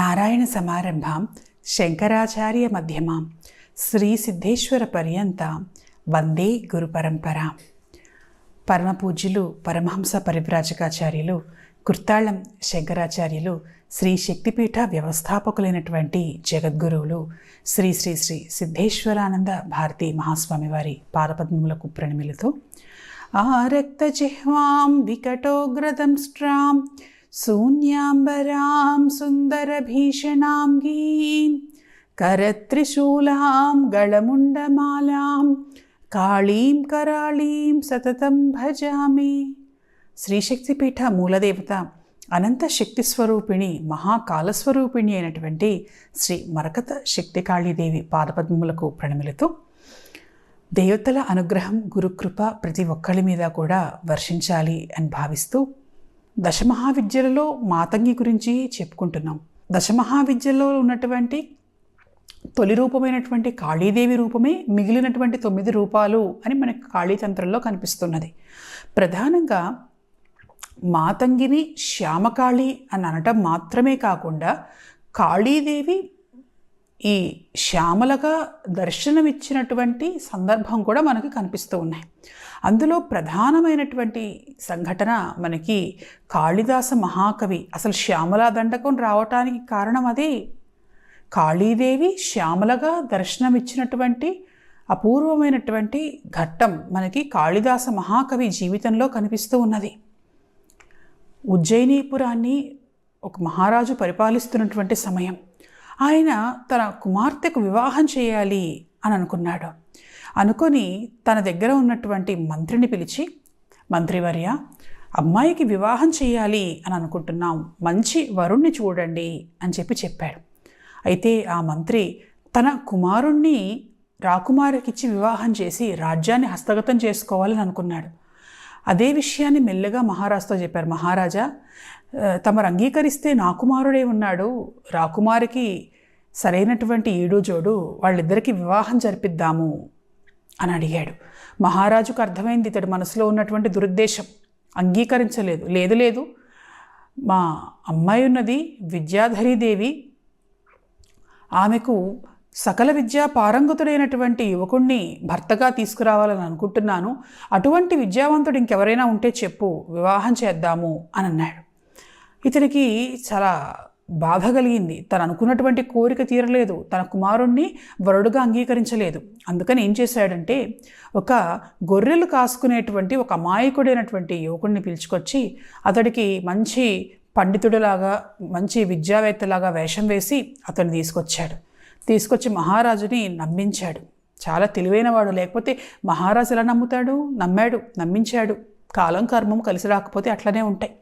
నారాయణ సమారంభాం శంకరాచార్య మధ్యమాం శ్రీ సిద్ధేశ్వర పర్యంతం వందే గురు పరంపర. పరమపూజ్యులు పరమహంస పరివ్రాజకాచార్యులు కుర్తాళం శంకరాచార్యులు శ్రీ శక్తిపీఠ వ్యవస్థాపకులైనటువంటి జగద్గురువులు శ్రీ శ్రీ శ్రీ సిద్ధేశ్వరానంద భారతి మహాస్వామి వారి పాదపద్మములకు ప్రణమిలతో ఆరక్త జిహ్వాం వికటోగ్రదంష్ట్రాం శూన్యాంబరాం सुन्दरभीषणाङ्गीं కరత్రిశూలాం గళముండమాలాం కాళీం కరాళీం సతతం భజామి. శ్రీశక్తిపీఠ మూలదేవత అనంత శక్తి స్వరూపిణి మహాకాలస్వరూపిణి అయినటువంటి శ్రీ మరకత శక్తి కాళీదేవి పాదపద్మములకు ప్రణమిలతో దేవతల అనుగ్రహం గురుకృప ప్రతి ఒక్కరి మీద కూడా వర్షించాలి అని భావిస్తూ దశమహావిద్యలలో మాతంగి గురించి చెప్పుకుంటున్నాం. దశమహావిద్యలో ఉన్నటువంటి తొలి రూపమైనటువంటి కాళీదేవి రూపమే మిగిలినటువంటి తొమ్మిది రూపాలు అని మనకు కాళీతంత్రంలో కనిపిస్తున్నది. ప్రధానంగా మాతంగిని శ్యామకాళి అని అనటం మాత్రమే కాకుండా కాళీదేవి ఈ శ్యామలగా దర్శనమిచ్చినటువంటి సందర్భం కూడా మనకి కనిపిస్తూ ఉన్నాయి. అందులో ప్రధానమైనటువంటి సంఘటన మనకి కాళిదాస మహాకవి అసలు శ్యామలా దండకం రావటానికి కారణం అదే. కాళీదేవి శ్యామలగా దర్శనమిచ్చినటువంటి అపూర్వమైనటువంటి ఘట్టం మనకి కాళిదాస మహాకవి జీవితంలో కనిపిస్తూ ఉన్నది. ఉజ్జయినీపురాన్ని ఒక మహారాజు పరిపాలిస్తున్నటువంటి సమయం. ఆయన తన కుమార్తెకు వివాహం చేయాలి అని అనుకున్నాడు. అనుకొని తన దగ్గర ఉన్నటువంటి మంత్రిని పిలిచి మంత్రివర్య అమ్మాయికి వివాహం చేయాలి అని అనుకుంటున్నాం. మంచి వరుణ్ణి చూడండి అని చెప్పి చెప్పాడు. అయితే ఆ మంత్రి తన కుమారుణ్ణి రాకుమారికిచ్చి వివాహం చేసి రాజ్యాన్ని హస్తగతం చేసుకోవాలని అనుకున్నాడు. అదే విషయాన్ని మెల్లగా మహారాజుతో చెప్పారు. మహారాజా తమరు అంగీకరిస్తే నా కుమారుడే ఉన్నాడు. రాకుమారికి సరైనటువంటి ఈడు జోడు. వాళ్ళిద్దరికీ వివాహం జరిపిద్దాము అని అడిగాడు. మహారాజుకు అర్థమైంది ఇతడి మనసులో ఉన్నటువంటి దురుద్దేశం. అంగీకరించలేదు. లేదు లేదు. మా అమ్మాయి ఉన్నది విద్యాధరీదేవి ఆమెకు సకల విద్యా పారంగతుడైనటువంటి యువకుణ్ణి భర్తగా తీసుకురావాలని అనుకుంటున్నాను. అటువంటి విద్యావంతుడు ఇంకెవరైనా ఉంటే చెప్పు వివాహం చేద్దాము అని అన్నాడు ఇతనికి చాలా బాధ కలిగింది. తను అనుకున్నటువంటి కోరిక తీరలేదు. తన కుమారుణ్ణి వరుడుగా అంగీకరించలేదు. అందుకని ఏం చేశాడంటే ఒక గొర్రెలు కాసుకునేటువంటి ఒక అమాయకుడైనటువంటి యువకుడిని పిలుచుకొచ్చి అతడికి మంచి పండితుడిలాగా మంచి విద్యావేత్తలాగా వేషం వేసి అతన్ని తీసుకొచ్చాడు. తీసుకొచ్చి మహారాజుని నమ్మించాడు. చాలా తెలివైనవాడు లేకపోతే మహారాజు ఎలా నమ్ముతాడు? నమ్మాడు నమ్మించాడు. కాలం కర్మం కలిసి రాకపోతే అట్లనే ఉంటాయి.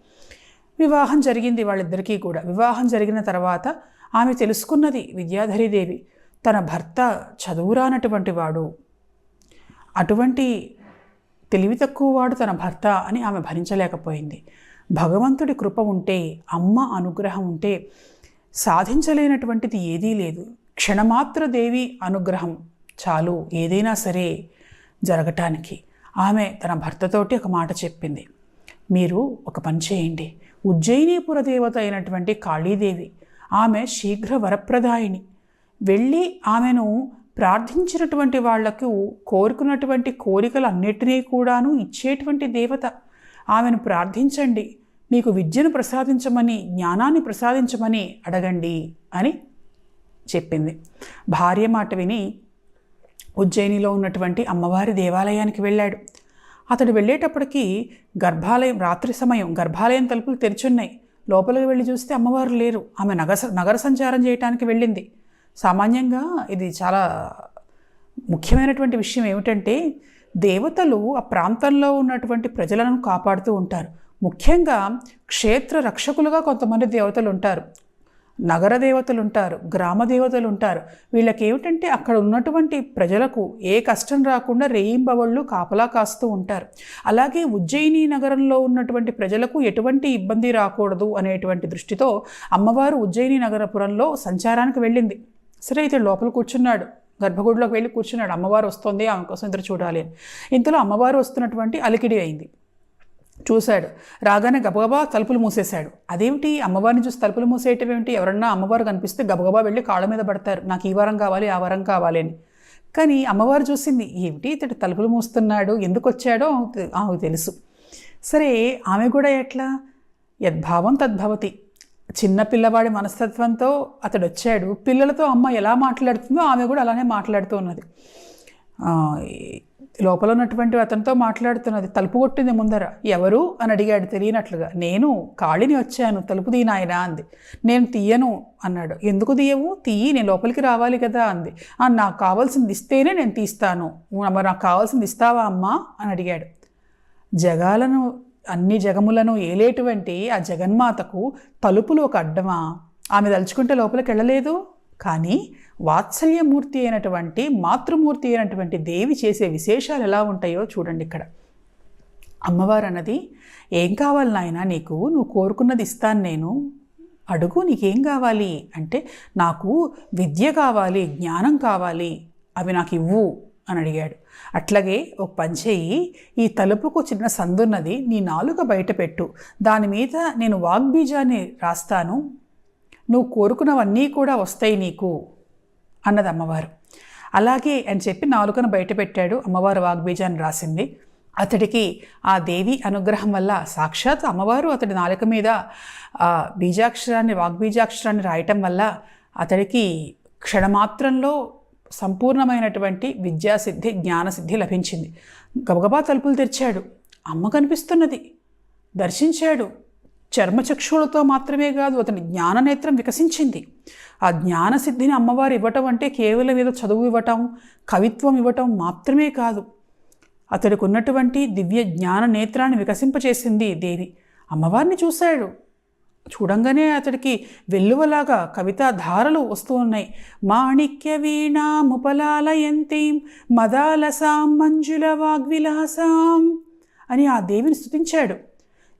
వివాహం జరిగింది వాళ్ళిద్దరికీ కూడా. వివాహం జరిగిన తర్వాత ఆమె తెలుసుకున్నది విద్యాధరీదేవి తన భర్త చదువురానటువంటి వాడు. అటువంటి తెలివి తక్కువ వాడు తన భర్త అని ఆమె భరించలేకపోయింది. భగవంతుడి కృప ఉంటే అమ్మ అనుగ్రహం ఉంటే సాధించలేనటువంటిది ఏదీ లేదు. క్షణమాత్ర దేవి అనుగ్రహం చాలు ఏదైనా సరే జరగటానికి. ఆమె తన భర్తతోటి ఒక మాట చెప్పింది. మీరు ఒక పని చేయండి. ఉజ్జయినీపుర దేవత అయినటువంటి కాళీదేవి ఆమె శీఘ్ర వరప్రదాయిని. వెళ్ళి ఆమెను ప్రార్థించినటువంటి వాళ్ళకు కోరుకున్నటువంటి కోరికలన్నిటినీ కూడాను ఇచ్చేటువంటి దేవత. ఆమెను ప్రార్థించండి. మీకు విద్యను ప్రసాదించమని జ్ఞానాన్ని ప్రసాదించమని అడగండి అని చెప్పింది. భార్య మాట విని ఉజ్జయినిలో ఉన్నటువంటి అమ్మవారి దేవాలయానికి వెళ్ళాడు. అతడు వెళ్ళేటప్పటికీ గర్భాలయం రాత్రి సమయం గర్భాలయం తలుపులు తెరిచున్నాయి. లోపలికి వెళ్ళి చూస్తే అమ్మవారు లేరు. ఆమె నగర నగర సంచారం చేయడానికి వెళ్ళింది. సామాన్యంగా ఇది చాలా ముఖ్యమైనటువంటి విషయం ఏమిటంటే దేవతలు ఆ ప్రాంతంలో ఉన్నటువంటి ప్రజలను కాపాడుతూ ఉంటారు. ముఖ్యంగా క్షేత్ర రక్షకులుగా కొంతమంది దేవతలు ఉంటారు. నగర దేవతలు ఉంటారు గ్రామ దేవతలు ఉంటారు వీళ్ళకి ఏమిటంటే అక్కడ ఉన్నటువంటి ప్రజలకు ఏ కష్టం రాకుండా రేయింబవళ్ళు కాపలా కాస్తూ ఉంటారు. అలాగే ఉజ్జయిని నగరంలో ఉన్నటువంటి ప్రజలకు ఎటువంటి ఇబ్బంది రాకూడదు అనేటువంటి దృష్టితో అమ్మవారు ఉజ్జయిని నగరపురంలో సంచారానికి వెళ్ళింది. సరే అయితే లోపల కూర్చున్నాడు. గర్భగుడిలోకి వెళ్ళి కూర్చున్నాడు. అమ్మవారు వస్తుంది ఆమె కోసం ఇద్దరు చూడాలి అని. ఇంతలో అమ్మవారు వస్తున్నటువంటి అలికిడి అయింది. చూశాడు. రాగానే గబగబా తలుపులు మూసేశాడు. అదేమిటి? అమ్మవారిని చూసి తలుపులు మూసేయటం ఏమిటి? ఎవరన్నా అమ్మవారు కనిపిస్తే గబగబా వెళ్ళి కాళ్ళ మీద పడతారు. నాకు ఈ వారం కావాలి ఆ వారం కావాలి అని. కానీ అమ్మవారు చూసింది ఏమిటి ఇతడు తలుపులు మూస్తున్నాడు? ఎందుకు వచ్చాడో ఆమెకు- తెలుసు. సరే ఆమె కూడా ఎట్లా? యద్భావం తద్భవతి. చిన్న పిల్లవాడి మనస్తత్వంతో అతడు వచ్చాడు పిల్లలతో అమ్మ ఎలా మాట్లాడుతుందో ఆమె కూడా అలానే మాట్లాడుతూ ఉన్నది. లోపల ఉన్నటువంటి అతనితో మాట్లాడుతున్నది. తలుపు కొట్టింది ముందర. ఎవరు? అని అడిగాడు తెలియనట్లుగా. నేను కాళిని వచ్చాను. తలుపు తీయి నాయనా అంది. నేను తీయను అన్నాడు. ఎందుకు తీయవు? తీయి నేను లోపలికి రావాలి కదా అంది. నాకు కావాల్సింది ఇస్తేనే నేను తీస్తాను. మరి నాకు కావాల్సింది ఇస్తావా అమ్మా? అని అడిగాడు. జగాలను అన్ని జగములను ఏలేటువంటి ఆ జగన్మాతకు తలుపులు ఒక అడ్డమా? ఆమె తలుచుకుంటే లోపలికి వెళ్ళలేదు? కానీ వాత్సల్యమూర్తి అయినటువంటి మాతృమూర్తి అయినటువంటి దేవి చేసే విశేషాలు ఎలా ఉంటాయో చూడండి ఇక్కడ. అమ్మవారు అన్నది ఏం కావాలి నాయన నీకు? నువ్వు కోరుకున్నది ఇస్తాను నేను. అడుగు నీకేం కావాలి? అంటే నాకు విద్య కావాలి జ్ఞానం కావాలి అవి నాకు ఇవ్వు అని అడిగాడు. అట్లాగే ఒక పంచేయి ఈ తలుపుకు చిన్న సందున్నది నీ నాలుక బయట పెట్టు. దాని మీద నేను వాగ్బీజాన్ని రాస్తాను. నువ్వు కోరుకున్నవన్నీ కూడా వస్తాయి నీకు. అన్నది అమ్మవారు అలాగే అని చెప్పి నాలుకను బయటపెట్టాడు అమ్మవారు వాగ్బీజాన్ని రాసింది. అతడికి ఆ దేవి అనుగ్రహం వల్ల సాక్షాత్ అమ్మవారు అతడి నాలుక మీద ఆ బీజాక్షరాన్ని వాగ్బీజాక్షరాన్ని రాయటం వల్ల అతడికి క్షణమాత్రంలో సంపూర్ణమైనటువంటి విద్యాసిద్ధి జ్ఞానసిద్ధి లభించింది. గబగబా తలుపులు తెరిచాడు. అమ్మ కనిపిస్తున్నది. దర్శించాడు. చర్మచక్షులతో మాత్రమే కాదు అతని జ్ఞాననేత్రం వికసించింది. ఆ జ్ఞానసిద్ధిని అమ్మవారు ఇవ్వటం అంటే కేవలం ఏదో చదువు ఇవ్వటం కవిత్వం ఇవ్వటం మాత్రమే కాదు. అతడికి ఉన్నటువంటి దివ్య జ్ఞాన నేత్రాన్ని వికసింపచేసింది దేవి. అమ్మవారిని చూశాడు. చూడంగానే అతడికి వెల్లువలాగా కవితా ధారలు వస్తూ ఉన్నాయి. మాణిక్య వీణాముపలాలయంతీం మదాలసాం మంజుల వాగ్విలాసాం అని ఆ దేవిని స్తుతించాడు.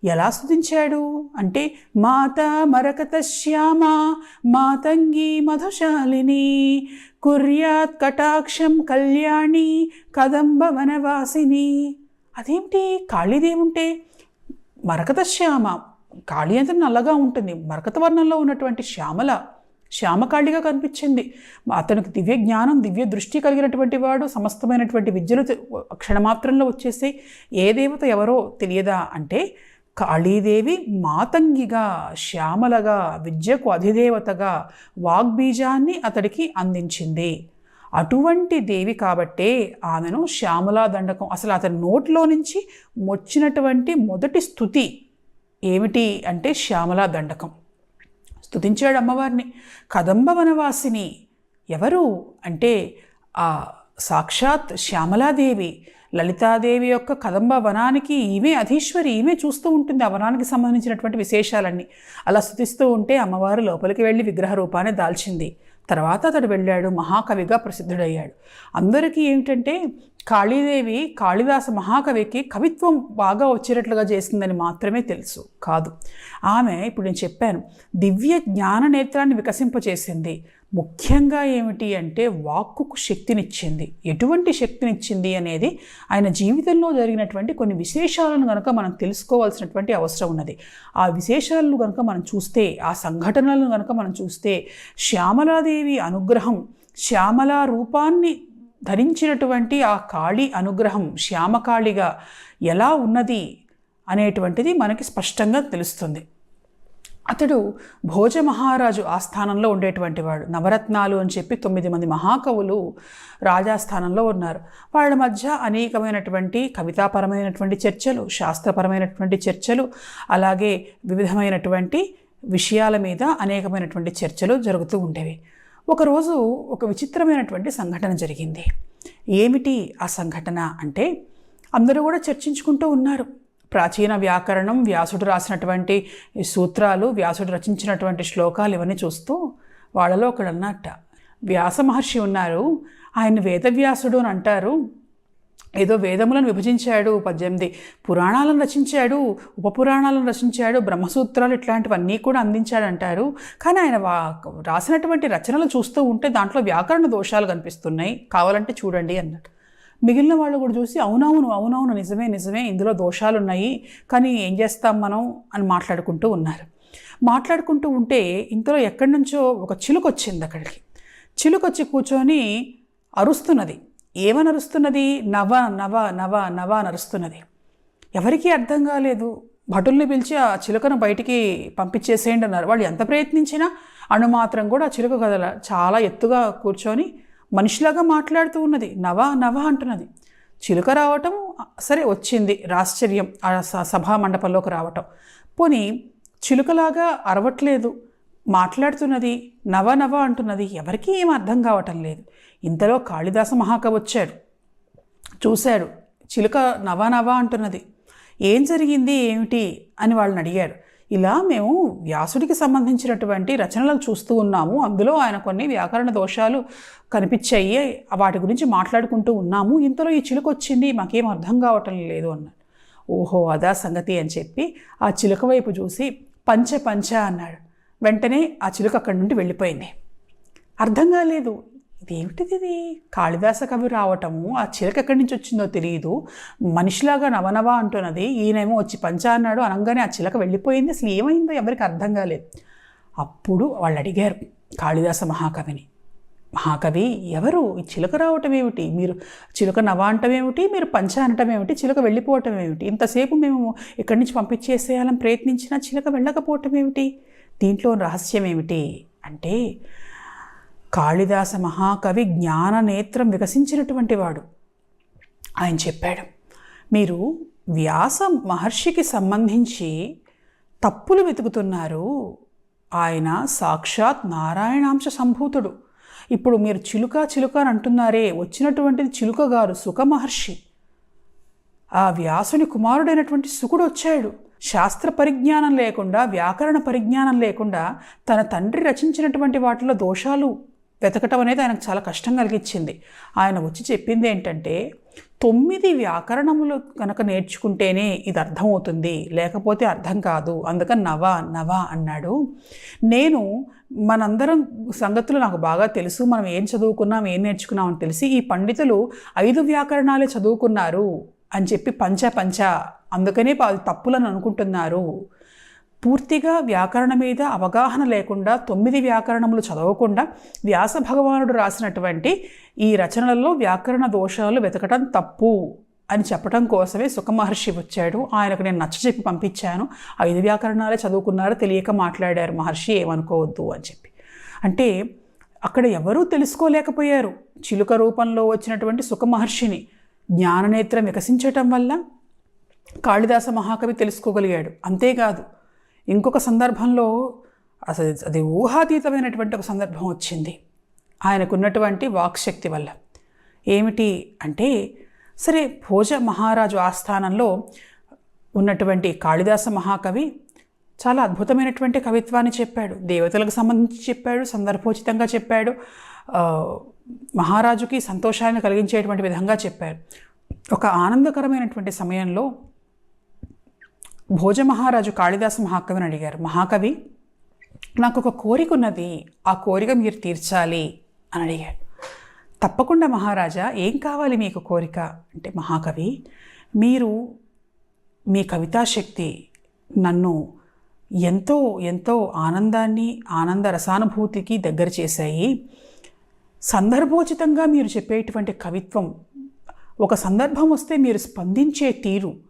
ఎలా స్థుతించాడు అంటే మాత మరకత శ్యామ మాతంగి మధుశాలిని కుర్యాత్ కటాక్షం కళ్యాణి కదంబ వనవాసిని. అదేమిటి? కాళీదేముంటే మరకత శ్యామ కాళీ అంటే నల్లగా ఉంటుంది. మరకత వర్ణంలో ఉన్నటువంటి శ్యామల శ్యామకాళిగా కనిపించింది. అతనికి దివ్య జ్ఞానం దివ్య దృష్టి కలిగినటువంటి వాడు సమస్తమైనటువంటి విద్యలు క్షణమాత్రంలో వచ్చేసి ఏ దేవత ఎవరో తెలియదా? అంటే కాళీదేవి మాతంగిగా శ్యామలగా విద్యకు అధిదేవతగా వాగ్బీజాన్ని అతడికి అందించింది. అటువంటి దేవి కాబట్టే ఆమెను శ్యామలా దండకం అసలు అతని నోట్లో నుంచి వచ్చినటువంటి మొదటి స్థుతి ఏమిటి అంటే శ్యామలా దండకం. స్థుతించాడు అమ్మవారిని. కదంబ వనవాసిని ఎవరు అంటే ఆ సాక్షాత్ శ్యామలాదేవి. లలితాదేవి యొక్క కదంబ వనానికి ఈమె అధీశ్వరి ఈమె చూస్తూ ఉంటుంది ఆ వనానికి సంబంధించినటువంటి విశేషాలన్నీ. అలా స్థుతిస్తూ ఉంటే అమ్మవారు లోపలికి వెళ్ళి విగ్రహ రూపాన్ని దాల్చింది. తర్వాత అతడు వెళ్ళాడు మహాకవిగా ప్రసిద్ధుడయ్యాడు. అందరికీ ఏమిటంటే కాళీదేవి కాళిదాస మహాకవికి కవిత్వం బాగా వచ్చేటట్లుగా చేసిందని మాత్రమే తెలుసు కాదు. ఆమె ఇప్పుడు నేను చెప్పాను దివ్య జ్ఞాన నేత్రాన్ని వికసింపచేసింది. ముఖ్యంగా ఏమిటి అంటే వాక్కుకు శక్తినిచ్చింది. ఎటువంటి శక్తినిచ్చింది అనేది ఆయన జీవితంలో జరిగినటువంటి కొన్ని విశేషాలను కనుక మనం తెలుసుకోవాల్సినటువంటి అవసరం ఉన్నది. ఆ విశేషాలను కనుక మనం చూస్తే ఆ సంఘటనలను కనుక మనం చూస్తే శ్యామలాదేవి అనుగ్రహం శ్యామల రూపాన్ని ధరించినటువంటి ఆ కాళీ అనుగ్రహం శ్యామకాళిగా ఎలా ఉన్నది అనేటువంటిది మనకి స్పష్టంగా తెలుస్తుంది. అతడు భోజ మహారాజు ఆస్థానంలో ఉండేటువంటి వాడు. నవరత్నాలు అని చెప్పి తొమ్మిది మంది మహాకవులు రాజాస్థానంలో ఉన్నారు. వాళ్ళ మధ్య అనేకమైనటువంటి కవితాపరమైనటువంటి చర్చలు శాస్త్రపరమైనటువంటి చర్చలు అలాగే వివిధమైనటువంటి విషయాల మీద అనేకమైనటువంటి చర్చలు జరుగుతూ ఉండేవి. ఒకరోజు ఒక విచిత్రమైనటువంటి సంఘటన జరిగింది. ఏమిటి ఆ సంఘటన అంటే అందరూ కూడా చర్చించుకుంటూ ఉన్నారు. ప్రాచీన వ్యాకరణం వ్యాసుడు రాసినటువంటి సూత్రాలు వ్యాసుడు రచించినటువంటి శ్లోకాలు ఇవన్నీ చూస్తూ వాళ్ళలో ఒకడు అన్నట్ట వ్యాస మహర్షి ఉన్నారు ఆయన వేదవ్యాసుడు అని అంటారు. ఏదో వేదములను విభజించాడు పద్దెనిమిది పురాణాలను రచించాడు ఉపపురాణాలను రచించాడు బ్రహ్మసూత్రాలు ఇట్లాంటివన్నీ కూడా అందించాడంటారు కానీ ఆయన వా రాసినటువంటి రచనలు చూస్తూ ఉంటే దాంట్లో వ్యాకరణ దోషాలు కనిపిస్తున్నాయి. కావాలంటే చూడండి అన్నట్టు. మిగిలిన వాళ్ళు కూడా చూసి అవునవును అవునవును నిజమే నిజమే ఇందులో దోషాలు ఉన్నాయి కానీ ఏం చేస్తాం మనం? అని మాట్లాడుకుంటూ ఉన్నారు. మాట్లాడుకుంటూ ఉంటే ఇంతలో ఎక్కడి నుంచో ఒక చిలుక వచ్చింది అక్కడికి. చిలుక వచ్చి కూర్చొని అరుస్తున్నది. ఏమని అరుస్తున్నది నవ నవ నవ నవ అని అరుస్తున్నది ఎవరికీ అర్థం కాలేదు. భటుల్ని పిలిచి ఆ చిలుకను బయటికి పంపించేసేయండి అన్నారు. వాళ్ళు ఎంత ప్రయత్నించినా అణుమాత్రం కూడా ఆ చిలుక కదల చాలా ఎత్తుగా కూర్చొని మనిషిలాగా మాట్లాడుతూ ఉన్నది. నవ నవ అంటున్నది. చిలుక రావటం సరే వచ్చింది. రాశ్చర్యం. ఆ స- సభా మండపంలోకి రావటం. పోనీ చిలుకలాగా అరవట్లేదు. మాట్లాడుతున్నది నవ నవ అంటున్నది. ఎవరికీ ఏం అర్థం కావటం లేదు. ఇంతలో కాళిదాస మహాకవి వచ్చాడు. చూశాడు. చిలుక నవ నవ అంటున్నది. ఏం జరిగింది ఏమిటి అని వాళ్ళని అడిగాడు. ఇలా మేము వ్యాసుడికి సంబంధించినటువంటి రచనలు చూస్తూ ఉన్నాము. అందులో ఆయన కొన్ని వ్యాకరణ దోషాలు కనిపించాయి. వాటి గురించి మాట్లాడుకుంటూ ఉన్నాము. ఇంతలో ఈ చిలుక వచ్చింది మాకేం అర్థం కావటం లేదు అన్నాడు. ఓహో అదా సంగతి అని చెప్పి ఆ చిలుక వైపు చూసి పంచ పంచ అన్నాడు. వెంటనే ఆ చిలుక అక్కడి నుండి వెళ్ళిపోయింది. అర్థం కాలేదు. ఏమిటిది ఇది కాళిదాస కవి రావటము ఆ చిలక ఎక్కడి నుంచి వచ్చిందో తెలియదు మనిషిలాగా నవనవ అంటున్నది. ఈయనేమో వచ్చి పంచా అన్నాడు అనగానే ఆ చిలక వెళ్ళిపోయింది. అసలు ఏమైందో ఎవరికి అర్థం కాలేదు. అప్పుడు వాళ్ళు అడిగారు కాళిదాస మహాకవిని. మహాకవి ఎవరు? ఈ చిలక రావటం ఏమిటి? మీరు చిలుక నవ అంటం ఏమిటి? మీరు పంచ అనటం ఏమిటి? చిలుక వెళ్ళిపోవటం ఏమిటి? ఇంతసేపు మేము ఇక్కడి నుంచి పంపించేసేయాలని ప్రయత్నించినా చిలక వెళ్ళకపోవటం ఏమిటి? దీంట్లో రహస్యం ఏమిటి? అంటే కాళిదాస మహాకవి జ్ఞాన నేత్రం వికసించినటువంటి వాడు. ఆయన చెప్పాడు మీరు వ్యాస మహర్షికి సంబంధించి తప్పులు వెతుకుతున్నారు. ఆయన సాక్షాత్ నారాయణాంశ సంభూతుడు. ఇప్పుడు మీరు చిలుక చిలుక అని అంటున్నారే వచ్చినటువంటిది చిలుక గారు సుఖ మహర్షి. ఆ వ్యాసుని కుమారుడైనటువంటి సుకుడు వచ్చాడు. శాస్త్ర పరిజ్ఞానం లేకుండా వ్యాకరణ పరిజ్ఞానం లేకుండా తన తండ్రి రచించినటువంటి వాటిలో దోషాలు వెతకటం అనేది ఆయనకు చాలా కష్టం కలిగించింది. ఆయన వచ్చి చెప్పింది ఏంటంటే తొమ్మిది వ్యాకరణములు కనుక నేర్చుకుంటేనే ఇది అర్థమవుతుంది లేకపోతే అర్థం కాదు. అందుకని నవ నవ అన్నాడు. నేను మనందరం సంగతులు నాకు బాగా తెలుసు మనం ఏం చదువుకున్నాం ఏం నేర్చుకున్నాం అని తెలిసి ఈ పండితులు ఐదు వ్యాకరణాలే చదువుకున్నారు అని చెప్పి పంచ పంచ అందుకనే వాళ్ళు తప్పులను అనుకుంటున్నారు. పూర్తిగా వ్యాకరణ మీద అవగాహన లేకుండా తొమ్మిది వ్యాకరణములు చదవకుండా వ్యాస భగవానుడు రాసినటువంటి ఈ రచనలలో వ్యాకరణ దోషాలు వెతకటం తప్పు అని చెప్పడం కోసమే సుఖమహర్షి వచ్చాడు. ఆయనకు నేను నచ్చ చెప్పి పంపించాను. ఐదు వ్యాకరణాలే చదువుకున్నారు తెలియక మాట్లాడారు. మహర్షి ఏమనుకోవద్దు అని చెప్పి. అంటే అక్కడ ఎవరూ తెలుసుకోలేకపోయారు. చిలుక రూపంలో వచ్చినటువంటి సుఖమహర్షిని జ్ఞాననేత్రం వికసించటం వల్ల కాళిదాస మహాకవి తెలుసుకోగలిగాడు. అంతేకాదు ఇంకొక సందర్భంలో అసలు అది ఊహాతీతమైనటువంటి ఒక సందర్భం వచ్చింది. ఆయనకున్నటువంటి వాక్శక్తి వల్ల. ఏమిటి అంటే సరే భోజ మహారాజు ఆస్థానంలో ఉన్నటువంటి కాళిదాస మహాకవి చాలా అద్భుతమైనటువంటి కవిత్వాన్ని చెప్పాడు. దేవతలకు సంబంధించి చెప్పాడు సందర్భోచితంగా చెప్పాడు మహారాజుకి సంతోషాన్ని కలిగించేటువంటి విధంగా చెప్పాడు. ఒక ఆనందకరమైనటువంటి సమయంలో భోజ మహారాజు కాళిదాస మహాకవిని అడిగారు మహాకవి నాకు ఒక కోరిక ఉన్నది ఆ కోరిక మీరు తీర్చాలి అని అడిగాడు. తప్పకుండా మహారాజా ఏం కావాలి మీకు కోరిక? అంటే మహాకవి మీరు మీ కవితాశక్తి నన్ను ఎంతో ఎంతో ఆనందాన్ని ఆనంద రసానుభూతికి దగ్గర చేశాయి. సందర్భోచితంగా మీరు చెప్పేటువంటి కవిత్వం ఒక సందర్భం వస్తే మీరు స్పందించే తీరు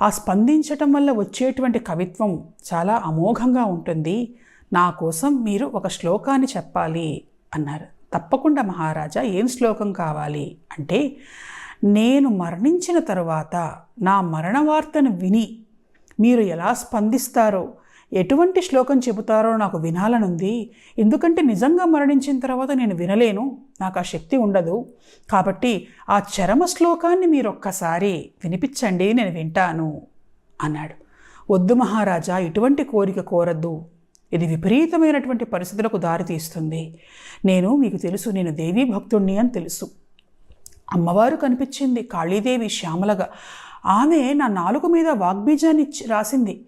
ఆ స్పందించటం వల్ల వచ్చేటువంటి కవిత్వం చాలా అమోఘంగా ఉంటుంది. నా కోసం మీరు ఒక శ్లోకాన్ని చెప్పాలి అన్నారు. తప్పకుండా మహారాజా ఏం శ్లోకం కావాలి? అంటే నేను మరణించిన తరువాత నా మరణ వార్తను విని మీరు ఎలా స్పందిస్తారో ఎటువంటి శ్లోకం చెబుతారో నాకు వినాలనుంది. ఎందుకంటే నిజంగా మరణించిన తర్వాత నేను వినలేను. నాకు ఆ శక్తి ఉండదు. కాబట్టి ఆ చరమ శ్లోకాన్ని మీరు ఒక్కసారి వినిపించండి నేను వింటాను అన్నాడు. వద్దు మహారాజా ఇటువంటి కోరిక కోరద్దు. ఇది విపరీతమైనటువంటి పరిస్థితులకు దారితీస్తుంది నేను మీకు తెలుసు నేను దేవీ భక్తుణ్ణి అని తెలుసు. అమ్మవారు కనిపించింది కాళీదేవి శ్యామలగా. ఆమె నా నాలుగు మీద వాగ్బీజాన్ని రాసింది.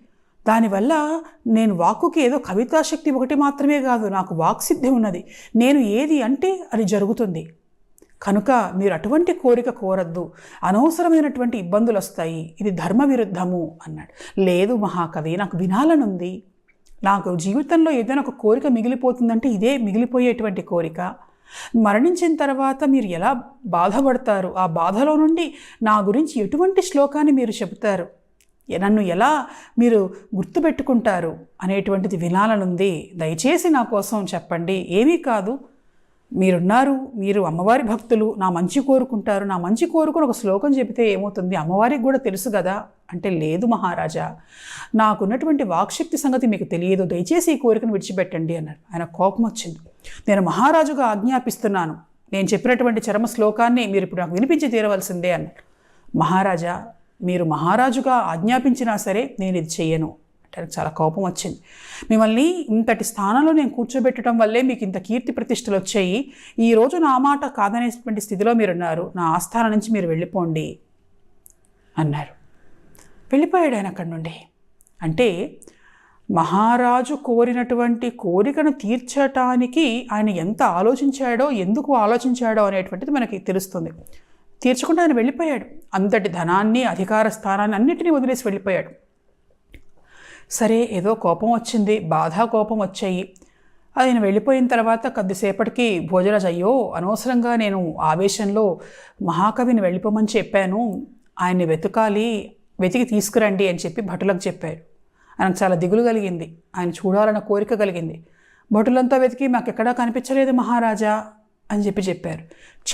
దానివల్ల నేను వాక్కుకి ఏదో కవితాశక్తి ఒకటి మాత్రమే కాదు నాకు వాక్సిద్ధి ఉన్నది. నేను ఏది అంటే అది జరుగుతుంది. కనుక మీరు అటువంటి కోరిక కోరద్దు. అనవసరమైనటువంటి ఇబ్బందులు వస్తాయి ఇది ధర్మ విరుద్ధము అన్నాడు. లేదు మహాకవి నాకు వినాలనుంది. నాకు జీవితంలో ఏదైనా ఒక కోరిక మిగిలిపోతుందంటే ఇదే మిగిలిపోయేటువంటి కోరిక. మరణించిన తర్వాత మీరు ఎలా బాధపడతారు? ఆ బాధలో నుండి నా గురించి ఎటువంటి శ్లోకాన్ని మీరు చెబుతారు? నన్ను ఎలా మీరు గుర్తుపెట్టుకుంటారు అనేటువంటిది వినాలనుంది. దయచేసి నా కోసం చెప్పండి. ఏమీ కాదు. మీరున్నారు మీరు అమ్మవారి భక్తులు నా మంచి కోరుకుంటారు. నా మంచి కోరుకుని ఒక శ్లోకం చెబితే ఏమవుతుంది? అమ్మవారికి కూడా తెలుసు కదా. అంటే లేదు మహారాజా నాకున్నటువంటి వాక్శక్తి సంగతి మీకు తెలియదు. దయచేసి ఈ కోరికను విడిచిపెట్టండి అన్నారు. ఆయన కోపం వచ్చింది. నేను మహారాజుగా ఆజ్ఞాపిస్తున్నాను. నేను చెప్పినటువంటి చరమ శ్లోకాన్ని మీరు ఇప్పుడు నాకు వినిపించి తీరవలసిందే అన్నారు. మహారాజా మీరు మహారాజుగా ఆజ్ఞాపించినా సరే నేను ఇది చేయను అంటే చాలా కోపం వచ్చింది. మిమ్మల్ని ఇంతటి స్థానంలో నేను కూర్చోబెట్టడం వల్లే మీకు ఇంత కీర్తి ప్రతిష్టలు వచ్చాయి. ఈ రోజు నా మాట కాదనేటువంటి స్థితిలో మీరున్నారు. నా ఆస్థానం నుంచి మీరు వెళ్ళిపోండి అన్నారు. వెళ్ళిపోయాడు ఆయన అక్కడి నుండి. అంటే మహారాజు కోరినటువంటి కోరికను తీర్చటానికి ఆయన ఎంత ఆలోచించాడో ఎందుకు ఆలోచించాడో అనేటువంటిది మనకి తెలుస్తుంది. తీర్చకుండా ఆయన వెళ్ళిపోయాడు. అంతటి ధనాన్ని అధికార స్థానాన్ని అన్నిటినీ వదిలేసి వెళ్ళిపోయాడు. సరే ఏదో కోపం వచ్చింది బాధ కోపం వచ్చాయి. ఆయన వెళ్ళిపోయిన తర్వాత కొద్దిసేపటికి భోజరాజు అయ్యో అనవసరంగా నేను ఆవేశంలో మహాకవిని వెళ్ళిపోమని చెప్పాను. ఆయన్ని వెతకాలి వెతికి తీసుకురండి అని చెప్పి భటులకు చెప్పాడు. ఆయనకు చాలా దిగులు కలిగింది. ఆయన చూడాలన్న కోరిక కలిగింది. భటులంతా వెతికి మాకెక్కడా కనిపించలేదు మహారాజా అని చెప్పి చెప్పారు.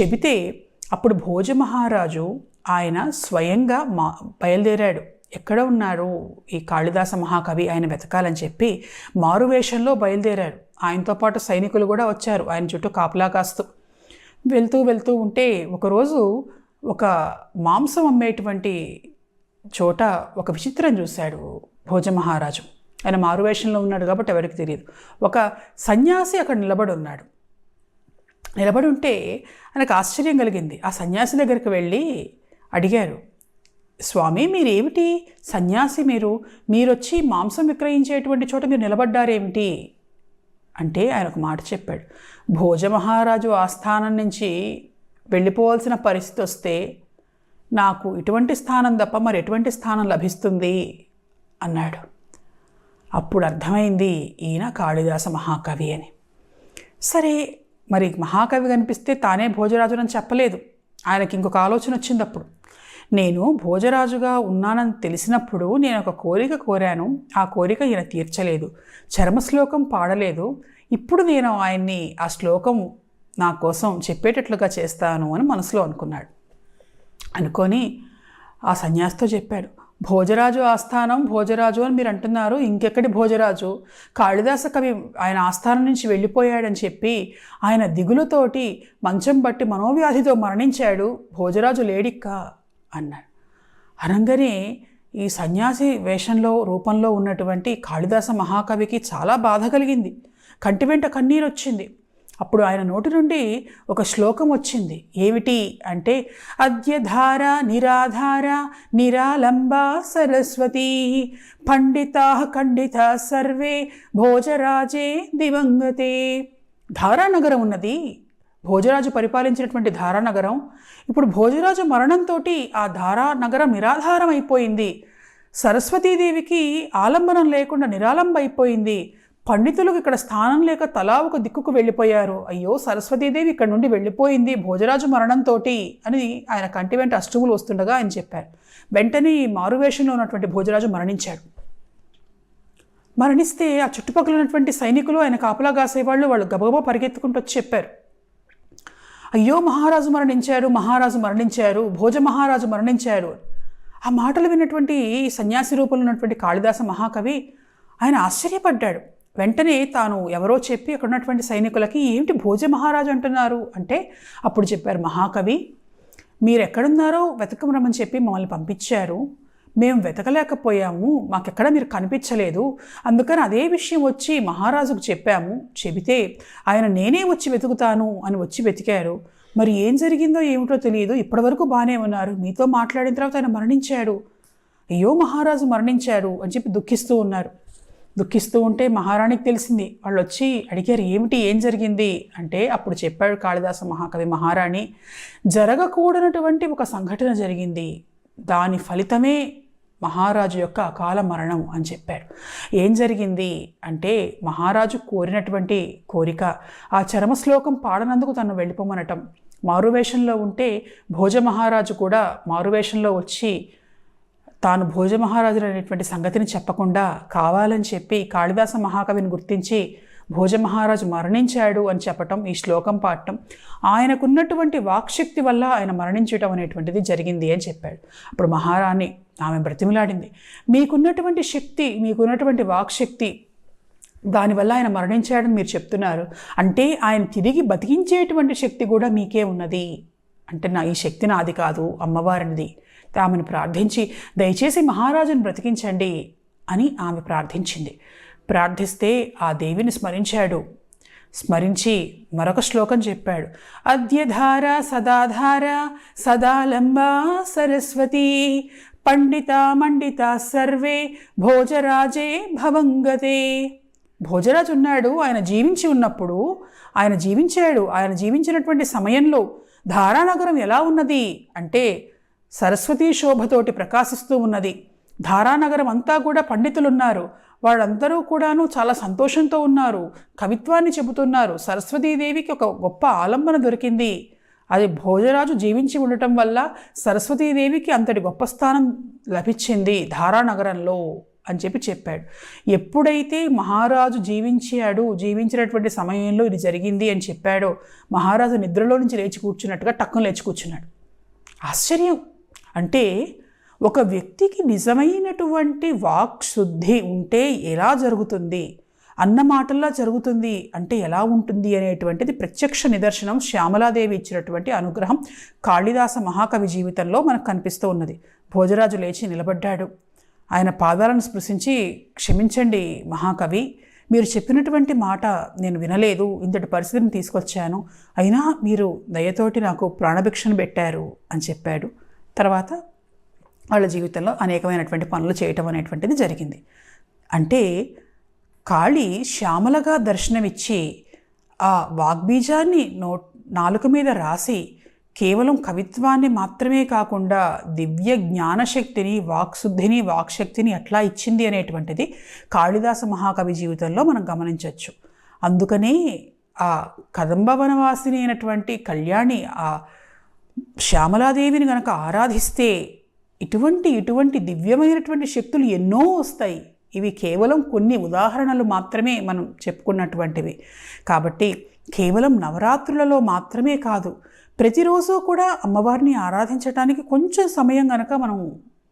చెబితే అప్పుడు భోజ మహారాజు ఆయన స్వయంగా మా బయలుదేరాడు. ఎక్కడ ఉన్నారు ఈ కాళిదాస మహాకవి ఆయన వెతకాలని చెప్పి మారువేషంలో బయలుదేరారు. ఆయనతో పాటు సైనికులు కూడా వచ్చారు. ఆయన చుట్టూ కాపలా కాస్తూ. వెళ్తూ వెళ్తూ ఉంటే ఒకరోజు ఒక మాంసం అమ్మేటువంటి చోట ఒక విచిత్రం చూశాడు భోజ మహారాజు. ఆయన మారువేషంలో ఉన్నాడు కాబట్టి ఎవరికి తెలియదు. ఒక సన్యాసి అక్కడ నిలబడి ఉన్నాడు. నిలబడి ఉంటే ఆయనకు ఆశ్చర్యం కలిగింది. ఆ సన్యాసి దగ్గరికి వెళ్ళి అడిగారు స్వామి మీరేమిటి? సన్యాసి మీరు? మీరొచ్చి మాంసం విక్రయించేటువంటి చోట మీరు నిలబడ్డారేమిటి? అంటే ఆయన ఒక మాట చెప్పాడు భోజమహారాజు ఆస్థానం నుంచి వెళ్ళిపోవాల్సిన పరిస్థితి వస్తే నాకు ఇటువంటి స్థానం తప్ప మరి ఎటువంటి స్థానం లభిస్తుంది? అన్నాడు. అప్పుడు అర్థమైంది ఈయన కాళిదాస మహాకవి అని. సరే మరి మహాకవి కనిపిస్తే తానే భోజరాజునని చెప్పలేదు. ఆయనకి ఇంకొక ఆలోచన వచ్చింది అప్పుడు నేను భోజరాజుగా ఉన్నానని తెలిసినప్పుడు నేను ఒక కోరిక కోరాను. ఆ కోరిక ఈయన తీర్చలేదు. చర్మశ్లోకం పాడలేదు. ఇప్పుడు నేను ఆయన్ని ఆ శ్లోకం నా కోసం చెప్పేటట్లుగా చేస్తాను అని మనసులో అనుకున్నాడు. అనుకొని ఆ సన్యాసితో చెప్పాడు. భోజరాజు ఆస్థానం భోజరాజు అని మీరు అంటున్నారు ఇంకెక్కడి భోజరాజు? కాళిదాస కవి ఆయన ఆస్థానం నుంచి వెళ్ళిపోయాడని చెప్పి ఆయన దిగులుతోటి మంచం బట్టి మనోవ్యాధితో మరణించాడు. భోజరాజు లేడిక్క? అన్నాడు. అనగానే ఈ సన్యాసి వేషంలో రూపంలో ఉన్నటువంటి కాళిదాస మహాకవికి చాలా బాధ కలిగింది. కంటి వెంట కన్నీరు వచ్చింది అప్పుడు ఆయన నోటి నుండి ఒక శ్లోకం వచ్చింది. ఏమిటి అంటే అద్యధార నిరాధార నిరాలంబ సరస్వతీ పండితా ఖండిత సర్వే భోజరాజే దివంగతే. ధారానగరం ఉన్నది. భోజరాజు పరిపాలించినటువంటి ధారానగరం. ఇప్పుడు భోజరాజు మరణంతో ఆ ధారానగరం నిరాధారం అయిపోయింది సరస్వతీదేవికి ఆలంబనం లేకుండా నిరాలంబ అయిపోయింది. పండితులకు ఇక్కడ స్థానం లేక తలా ఒక దిక్కుకు వెళ్ళిపోయారు. అయ్యో సరస్వతీదేవి ఇక్కడ నుండి వెళ్ళిపోయింది భోజరాజు మరణంతో అని ఆయన కంటి వెంట అష్టములు వస్తుండగా ఆయన చెప్పారు. వెంటనే మారువేషంలో ఉన్నటువంటి భోజరాజు మరణించాడు. మరణిస్తే ఆ చుట్టుపక్కల ఉన్నటువంటి సైనికులు ఆయన కాపలా కాసేవాళ్ళు వాళ్ళు గబగబా పరిగెత్తుకుంటూ వచ్చి చెప్పారు. అయ్యో మహారాజు మరణించారు మహారాజు మరణించారు భోజ మహారాజు మరణించారు. ఆ మాటలు విన్నటువంటి సన్యాసి రూపంలో ఉన్నటువంటి కాళిదాస మహాకవి ఆయన ఆశ్చర్యపడ్డాడు. వెంటనే తాను ఎవరో చెప్పి అక్కడ ఉన్నటువంటి సైనికులకి ఏమిటి భోజ మహారాజు అంటున్నారు? అంటే అప్పుడు చెప్పారు మహాకవి మీరు ఎక్కడున్నారో వెతకమరమని చెప్పి మమ్మల్ని పంపించారు. మేము వెతకలేకపోయాము. మాకెక్కడ మీరు కనిపించలేదు. అందుకని అదే విషయం వచ్చి మహారాజుకు చెప్పాము. చెబితే ఆయన నేనే వచ్చి వెతుకుతాను అని వచ్చి వెతికారు. మరి ఏం జరిగిందో ఏమిటో తెలియదు. ఇప్పటివరకు బాగానే ఉన్నారు. మీతో మాట్లాడిన తర్వాత ఆయన మరణించాడు. అయ్యో మహారాజు మరణించారు అని చెప్పి దుఃఖిస్తూ ఉన్నారు. దుఃఖిస్తూ ఉంటే మహారాణికి తెలిసింది. వాళ్ళు వచ్చి అడిగారు ఏమిటి? ఏం జరిగింది? అంటే అప్పుడు చెప్పాడు కాళిదాస మహాకవి మహారాణి జరగకూడనటువంటి ఒక సంఘటన జరిగింది. దాని ఫలితమే మహారాజు యొక్క అకాల మరణం అని చెప్పాడు. ఏం జరిగింది? అంటే మహారాజు కోరినటువంటి కోరిక ఆ చరమ శ్లోకం పాడనందుకు తను వెళ్ళిపోమనటం. మారువేషంలో ఉంటే భోజ మహారాజు కూడా మారువేషంలో వచ్చి తాను భోజ అనేటువంటి సంగతిని చెప్పకుండా కావాలని చెప్పి కాళిదాస మహాకవిని గుర్తించి భోజమహారాజు మరణించాడు అని చెప్పటం ఈ శ్లోకం పాడటం ఆయనకున్నటువంటి వాక్శక్తి వల్ల ఆయన మరణించటం అనేటువంటిది జరిగింది అని చెప్పాడు. అప్పుడు మహారాణి ఆమె బ్రతిమిలాడింది. మీకున్నటువంటి శక్తి మీకున్నటువంటి వాక్శక్తి దానివల్ల ఆయన మరణించాడని మీరు చెప్తున్నారు. అంటే ఆయన తిరిగి బతికించేటువంటి శక్తి కూడా మీకే ఉన్నది. అంటే నా ఈ శక్తి నాది కాదు అమ్మవారినిది. తామను ప్రార్థించి దయచేసి మహారాజును బ్రతికించండి అని ఆమె ప్రార్థించింది. ప్రార్థిస్తే ఆ దేవిని స్మరించాడు. స్మరించి మరొక శ్లోకం చెప్పాడు. అద్యధార సదాధార సదాలంబా సరస్వతి పండిత మండిత సర్వే భోజరాజే భవంగతే. భోజరాజు ఉన్నాడు ఆయన జీవించి ఉన్నప్పుడు ఆయన జీవించాడు ఆయన జీవించినటువంటి సమయంలో ధారానగరం ఎలా ఉన్నది అంటే సరస్వతీ శోభతోటి ప్రకాశిస్తూ ఉన్నది. ధారానగరం అంతా కూడా పండితులున్నారు. వాళ్ళందరూ కూడాను చాలా సంతోషంతో ఉన్నారు. కవిత్వాన్ని చెబుతున్నారు. సరస్వతీదేవికి ఒక గొప్ప ఆలంబన దొరికింది. అది భోజరాజు జీవించి ఉండటం వల్ల సరస్వతీదేవికి అంతటి గొప్ప స్థానం లభించింది ధారానగరంలో అని చెప్పి చెప్పాడు. ఎప్పుడైతే మహారాజు జీవించాడు జీవించినటువంటి సమయంలో ఇది జరిగింది అని చెప్పాడో మహారాజు నిద్రలో నుంచి లేచి కూర్చున్నట్టుగా టక్కున లేచి కూర్చున్నాడు. ఆశ్చర్యం! అంటే ఒక వ్యక్తికి నిజమైనటువంటి వాక్ శుద్ధి ఉంటే ఎలా జరుగుతుంది? అన్న మాటల్లా జరుగుతుంది అంటే ఎలా ఉంటుంది అనేటువంటిది ప్రత్యక్ష నిదర్శనం శ్యామలాదేవి ఇచ్చినటువంటి అనుగ్రహం కాళిదాస మహాకవి జీవితంలో మనకు కనిపిస్తూ ఉన్నది. భోజరాజు లేచి నిలబడ్డాడు. ఆయన పాదాలను స్పృశించి క్షమించండి మహాకవి మీరు చెప్పినటువంటి మాట నేను వినలేదు ఇంతటి పరిస్థితిని తీసుకొచ్చాను. అయినా మీరు దయతోటి నాకు ప్రాణభిక్షను పెట్టారు అని చెప్పాడు. తర్వాత వాళ్ళ జీవితంలో అనేకమైనటువంటి పనులు చేయటం అనేటువంటిది జరిగింది. అంటే కాళి శ్యామలగా దర్శనమిచ్చి ఆ వాగ్బీజాన్ని నో నాలుక మీద రాసి కేవలం కవిత్వాన్ని మాత్రమే కాకుండా దివ్య జ్ఞానశక్తిని వాక్శుద్ధిని వాక్శక్తిని ఎట్లా ఇచ్చింది అనేటువంటిది కాళిదాస మహాకవి జీవితంలో మనం గమనించవచ్చు అందుకనే ఆ కదంబ వనవాసిని అయినటువంటి కళ్యాణి ఆ శ్యామలాదేవిని గనక ఆరాధిస్తే ఇటువంటి ఇటువంటి దివ్యమైనటువంటి శక్తులు ఎన్నో వస్తాయి. ఇవి కేవలం కొన్ని ఉదాహరణలు మాత్రమే మనం చెప్పుకున్నటువంటివి. కాబట్టి కేవలం నవరాత్రులలో మాత్రమే కాదు ప్రతిరోజు కూడా అమ్మవారిని ఆరాధించడానికి కొంచెం సమయం కనుక మనం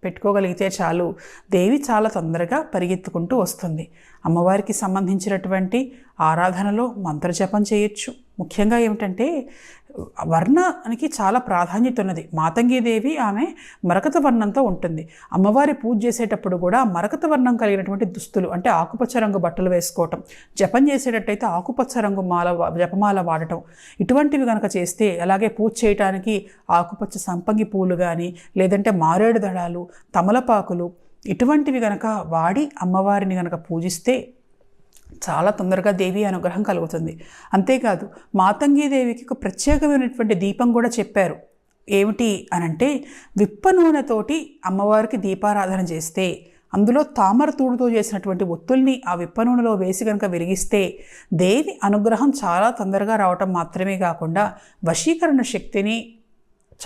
పెట్టుకోగలిగితే చాలు దేవి చాలా తొందరగా పరిగెత్తుకుంటూ వస్తుంది. అమ్మవారికి సంబంధించినటువంటి ఆరాధనలో మంత్రజపం చేయొచ్చు. ముఖ్యంగా ఏమిటంటే వర్ణానికి చాలా ప్రాధాన్యత ఉన్నది మాతంగిదేవి ఆమె మరకత వర్ణంతో ఉంటుంది. అమ్మవారి పూజ చేసేటప్పుడు కూడా మరకత వర్ణం కలిగినటువంటి దుస్తులు అంటే ఆకుపచ్చ రంగు బట్టలు వేసుకోవటం జపం చేసేటట్టయితే ఆకుపచ్చ రంగు మాల జపమాల వాడటం ఇటువంటివి కనుక చేస్తే అలాగే పూజ చేయటానికి ఆకుపచ్చ సంపంగి పూలు కానీ లేదంటే మారేడు దళాలు తమలపాకులు ఇటువంటివి గనక వాడి అమ్మవారిని గనక పూజిస్తే చాలా తొందరగా దేవి అనుగ్రహం కలుగుతుంది. అంతేకాదు మాతంగీదేవికి ఒక ప్రత్యేకమైనటువంటి దీపం కూడా చెప్పారు. ఏమిటి అనంటే విప్ప నూనెతోటి అమ్మవారికి దీపారాధన చేస్తే అందులో తామర తూడుతో చేసినటువంటి ఒత్తుల్ని ఆ విప్ప నూనెలో వేసి కనుక వెలిగిస్తే దేవి అనుగ్రహం చాలా తొందరగా రావటం మాత్రమే కాకుండా వశీకరణ శక్తిని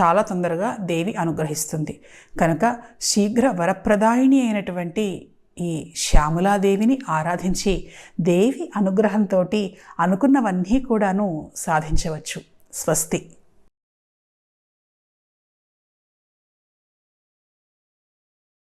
చాలా తొందరగా దేవి అనుగ్రహిస్తుంది. కనుక శీఘ్ర వరప్రదాయిని అయినటువంటి ఈ శ్యామలాదేవిని ఆరాధించి దేవి అనుగ్రహంతో అనుకున్నవన్నీ కూడాను సాధించవచ్చు. స్వస్తి.